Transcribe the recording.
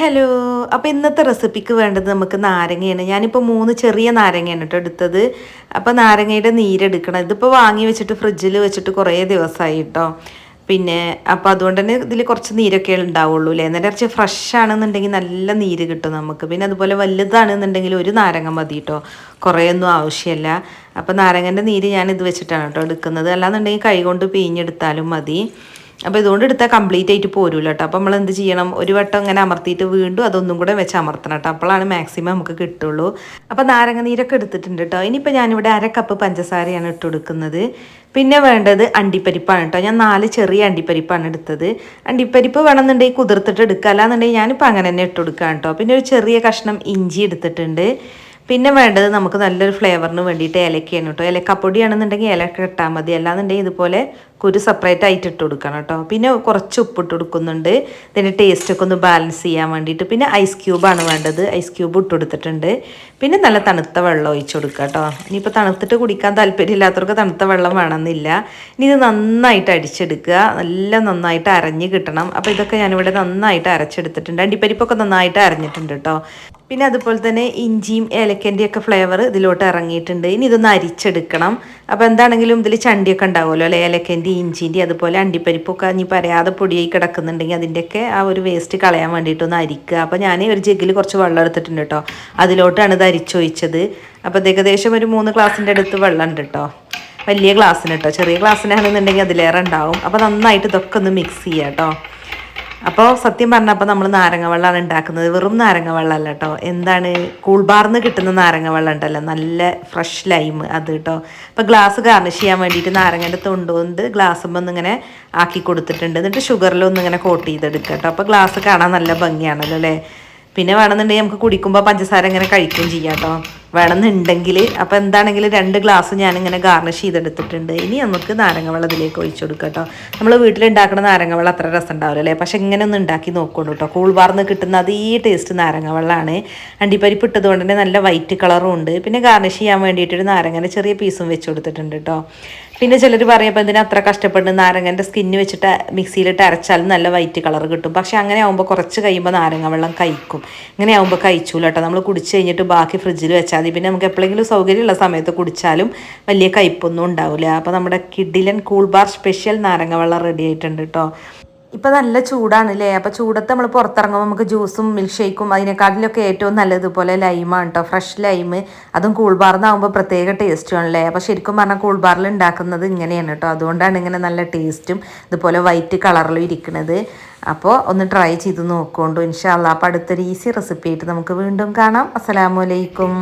Hello അപ്പോൾ ഇന്നത്തെ റെസിപ്പിക്ക് വേണ്ടത് നമുക്ക് നാരങ്ങയാണ്. ഞാനിപ്പോൾ മൂന്ന് ചെറിയ നാരങ്ങയാണ് കേട്ടോ എടുത്തത്. അപ്പോൾ നാരങ്ങയുടെ നീരെടുക്കണം. ഇതിപ്പോൾ വാങ്ങി വെച്ചിട്ട് ഫ്രിഡ്ജിൽ വെച്ചിട്ട് കുറേ ദിവസമായി കേട്ടോ പിന്നെ അപ്പോൾ അതുകൊണ്ട് തന്നെ ഇതിൽ കുറച്ച് നീരൊക്കെ ഉണ്ടാവുള്ളൂ അല്ലേ എന്നിട്ട് കുറച്ച് ഫ്രഷ് ആണെന്നുണ്ടെങ്കിൽ നല്ല നീര് കിട്ടും നമുക്ക്. പിന്നെ അതുപോലെ വലുതാണെന്നുണ്ടെങ്കിൽ ഒരു നാരങ്ങ മതി കേട്ടോ കുറേയൊന്നും ആവശ്യമില്ല അപ്പോൾ നാരങ്ങന്റെ നീര് ഞാൻ ഇത് വെച്ചിട്ടാണ് കേട്ടോ എടുക്കുന്നത്. അല്ലാന്നുണ്ടെങ്കിൽ കൈ കൊണ്ട് പിഴിഞ്ഞെടുത്താലും മതി. അപ്പോൾ ഇതുകൊണ്ട് എടുത്താൽ കംപ്ലീറ്റ് ആയിട്ട് പോരൂല കേട്ടോ അപ്പോൾ നമ്മൾ എന്ത് ചെയ്യണം? ഒരു വട്ടം ഇങ്ങനെ അമർത്തിയിട്ട് വീണ്ടും അതൊന്നും കൂടെ വെച്ച് അമർത്തണം കേട്ടോ അപ്പോഴാണ് മാക്സിമം നമുക്ക് കിട്ടുള്ളൂ. അപ്പോൾ നാരങ്ങ നീരൊക്കെ എടുത്തിട്ടുണ്ട് കേട്ടോ ഇനിയിപ്പോൾ ഞാനിവിടെ അര കപ്പ് പഞ്ചസാരയാണ് ഇട്ട് കൊടുക്കുന്നത്. പിന്നെ വേണ്ടത് അണ്ടിപ്പരിപ്പാണ് കേട്ടോ ഞാൻ നാല് ചെറിയ അണ്ടിപ്പരിപ്പാണ് എടുത്തത്. അണ്ടിപ്പരിപ്പ് വേണമെന്നുണ്ടെങ്കിൽ കുതിർത്തിട്ട് എടുക്കുക. അല്ലാന്നുണ്ടെങ്കിൽ ഞാനിപ്പോൾ അങ്ങനെ തന്നെ ഇട്ട് കൊടുക്കാം കേട്ടോ പിന്നെ ഒരു ചെറിയ കഷ്ണം ഇഞ്ചി എടുത്തിട്ടുണ്ട്. പിന്നെ വേണ്ടത് നമുക്ക് നല്ലൊരു ഫ്ലേവറിന് വേണ്ടിയിട്ട് ഏലക്കയാണ് കേട്ടോ ഏലക്കപ്പൊടിയാണെന്നുണ്ടെങ്കിൽ ഏലക്ക ഇട്ടാൽ മതി. അല്ലാന്നുണ്ടെങ്കിൽ ഇതുപോലെ കുരു സെപ്പറേറ്റ് ആയിട്ട് ഇട്ട് കൊടുക്കണം കേട്ടോ. പിന്നെ കുറച്ച് ഉപ്പിട്ട് കൊടുക്കുന്നുണ്ട്. ഇതിന്റെ ടേസ്റ്റൊക്കെ ഒന്ന് ബാലൻസ് ചെയ്യാൻ വേണ്ടിയിട്ട്. പിന്നെ ഐസ് ക്യൂബാണ് വേണ്ടത്. ഐസ് ക്യൂബ് ഇട്ട് കൊടുത്തിട്ടുണ്ട്. പിന്നെ നല്ല തണുത്ത വെള്ളം ഒഴിച്ചു കൊടുക്കുക കേട്ടോ. ഇനിയിപ്പോൾ തണുത്തിട്ട് കുടിക്കാൻ താല്പര്യമില്ലാത്തവർക്ക് തണുത്ത വെള്ളം വേണമെന്നില്ല. ഇനി ഇത് നന്നായിട്ട് അടിച്ചെടുക്കുക. നല്ല നന്നായിട്ട് അരഞ്ഞ് കിട്ടണം. അപ്പോൾ ഇതൊക്കെ ഞാനിവിടെ നന്നായിട്ട് അരച്ചെടുത്തിട്ടുണ്ട്. അണ്ടിപ്പരിപ്പൊക്കെ നന്നായിട്ട് അരഞ്ഞിട്ടുണ്ട് കേട്ടോ. പിന്നെ അതുപോലെ തന്നെ ഇഞ്ചിയും ഏലക്കന്റെ ഒക്കെ ഫ്ലേവർ ഇതിലോട്ട് ഇറങ്ങിയിട്ടുണ്ട്. ഇനി ഇതൊന്ന് അരിച്ചെടുക്കണം. അപ്പോൾ എന്താണെങ്കിലും ഇതിൽ ചണ്ടിയൊക്കെ ഉണ്ടാവുമല്ലോ അല്ലെ? ഏലക്കന്റെ ഇഞ്ചിന്റെ അതുപോലെ അണ്ടിപ്പരിപ്പൊക്കെ ഇനി പറയാതെ പൊടിയായി കിടക്കുന്നുണ്ടെങ്കിൽ അതിന്റെയൊക്കെ ആ ഒരു വേസ്റ്റ് കളയാൻ വേണ്ടിയിട്ടൊന്ന് അരിക്കുക. അപ്പോൾ ഞാൻ ഒരു ജഗ്ഗിൽ കുറച്ച് വെള്ളം എടുത്തിട്ടുണ്ട് കേട്ടോ. അതിലോട്ടാണ് ഇത് അരിച്ചൊഴിച്ചത്. അപ്പോൾ ഏകദേശം ഒരു മൂന്ന് ഗ്ലാസിന്റെ അടുത്ത് വെള്ളം ഉണ്ട് കേട്ടോ. വലിയ ഗ്ലാസ്സിന് കേട്ടോ. ചെറിയ ഗ്ലാസ്സിനാണെന്നുണ്ടെങ്കിൽ അതിലേറെ ഉണ്ടാവും. അപ്പോൾ നന്നായിട്ട് ഇതൊക്കെ ഒന്ന് മിക്സ് ചെയ്യാം കേട്ടോ. അപ്പോൾ സത്യം പറഞ്ഞപ്പോൾ നമ്മൾ നാരങ്ങ വെള്ളമാണ് ഉണ്ടാക്കുന്നത്. വെറും നാരങ്ങ വെള്ളമല്ല കേട്ടോ എന്താണ് കൂൾബാർന്ന് കിട്ടുന്ന നാരങ്ങ വെള്ളം ഉണ്ടല്ലോ. നല്ല ഫ്രഷ് ലൈം അത് കേട്ടോ അപ്പോൾ ഗ്ലാസ് ഗാർണിഷ് ചെയ്യാൻ വേണ്ടിയിട്ട് നാരങ്ങേന്റെ തൊണ്ടുകൊണ്ട് ഗ്ലാസ്സുമ്പോൾ ഒന്നിങ്ങനെ ആക്കി കൊടുത്തിട്ടുണ്ട്. എന്നിട്ട് ഷുഗറിലൊന്നും ഇങ്ങനെ കോട്ട് ചെയ്തെടുക്കുക കേട്ടോ അപ്പോൾ ഗ്ലാസ് കാണാൻ നല്ല ഭംഗിയാണല്ലോ അല്ലേ പിന്നെ വേണമെന്നുണ്ടെങ്കിൽ നമുക്ക് കുടിക്കുമ്പോൾ പഞ്ചസാര ഇങ്ങനെ കഴിക്കുകയും ചെയ്യാം കേട്ടോ വേണമെന്നുണ്ടെങ്കിൽ അപ്പോൾ എന്താണെങ്കിലും രണ്ട് ഗ്ലാസ് ഞാനിങ്ങനെ ഗാർണിഷ് ചെയ്തെടുത്തിട്ടുണ്ട്. ഇനി നമുക്ക് നാരങ്ങ വെള്ളം ഇതിലേക്ക് ഒഴിച്ചു കൊടുക്കുക കേട്ടോ. നമ്മൾ വീട്ടിലുണ്ടാക്കുന്ന നാരങ്ങ വെള്ളം അത്ര രസം ഉണ്ടാവില്ല അല്ലേ? പക്ഷെ ഇങ്ങനെ ഒന്ന് ഉണ്ടാക്കി നോക്കുള്ളൂ കേട്ടോ. കൂൾബാർന്ന് കിട്ടുന്ന അതേ ടേസ്റ്റ് നാരങ്ങ വെള്ളമാണ് അണ്ടിപ്പരിപ്പ് ഇട്ടതുകൊണ്ട് തന്നെ നല്ല വൈറ്റ് കളറും ഉണ്ട്. പിന്നെ ഗാർണിഷ് ചെയ്യാൻ വേണ്ടിയിട്ടൊരു നാരങ്ങന്റെ ചെറിയ പീസും വെച്ച് കൊടുത്തിട്ടുണ്ട് കേട്ടോ. പിന്നെ ചിലർ പറയുമ്പോൾ എന്തിനാ അത്ര കഷ്ടപ്പെട്ട് നാരങ്ങന്റെ സ്കിന്ന് വെച്ചിട്ട് മിക്സിയിലിട്ട് അരച്ചാലും നല്ല വൈറ്റ് കളർ കിട്ടും. പക്ഷെ അങ്ങനെ ആകുമ്പോൾ കുറച്ച് കഴിയുമ്പോൾ നാരങ്ങ വെള്ളം കഴിക്കും. ഇങ്ങനെ ആകുമ്പോൾ കഴിച്ചൂല കേട്ടോ നമ്മൾ കുടിച്ച് കഴിഞ്ഞിട്ട് ബാക്കി ഫ്രിഡ്ജിൽ വെച്ചാൽ മതി. പിന്നെ നമുക്ക് എപ്പോഴെങ്കിലും സൗകര്യമുള്ള സമയത്ത് കുടിച്ചാലും വലിയ കയ്പൊന്നും ഉണ്ടാവില്ല അപ്പോൾ നമ്മുടെ കിഡിലൻ കൂൾ ബാർ സ്പെഷ്യൽ നാരങ്ങ വെള്ളം റെഡി ആയിട്ടുണ്ട് കേട്ടോ ഇപ്പം നല്ല ചൂടാണ് അല്ലേ അപ്പോൾ ചൂടത്ത് നമ്മൾ പുറത്തിറങ്ങുമ്പോൾ നമുക്ക് ജ്യൂസും മിൽക്ക് ഷേക്കും അതിനെക്കാട്ടിലൊക്കെ ഏറ്റവും നല്ലതുപോലെ ലൈമാണ് കേട്ടോ ഫ്രഷ് ലൈം അതും കൂൾ ബാറിനാകുമ്പോൾ പ്രത്യേക ടേസ്റ്റും ആണല്ലേ? അപ്പോൾ ശരിക്കും പറഞ്ഞാൽ കൂൾ ബാറിൽ ഉണ്ടാക്കുന്നത് ഇങ്ങനെയാണ് കേട്ടോ അതുകൊണ്ടാണ് ഇങ്ങനെ നല്ല ടേസ്റ്റും ഇതുപോലെ വൈറ്റ് കളറിലും ഇരിക്കുന്നത് അപ്പോൾ ഒന്ന് ട്രൈ ചെയ്ത് നോക്കുകൊണ്ടു ഇൻഷാല്ല അപ്പോൾ അടുത്തൊരു ഈസി റെസിപ്പി ആയിട്ട് നമുക്ക് വീണ്ടും കാണാം. അസ്സലാമലൈക്കും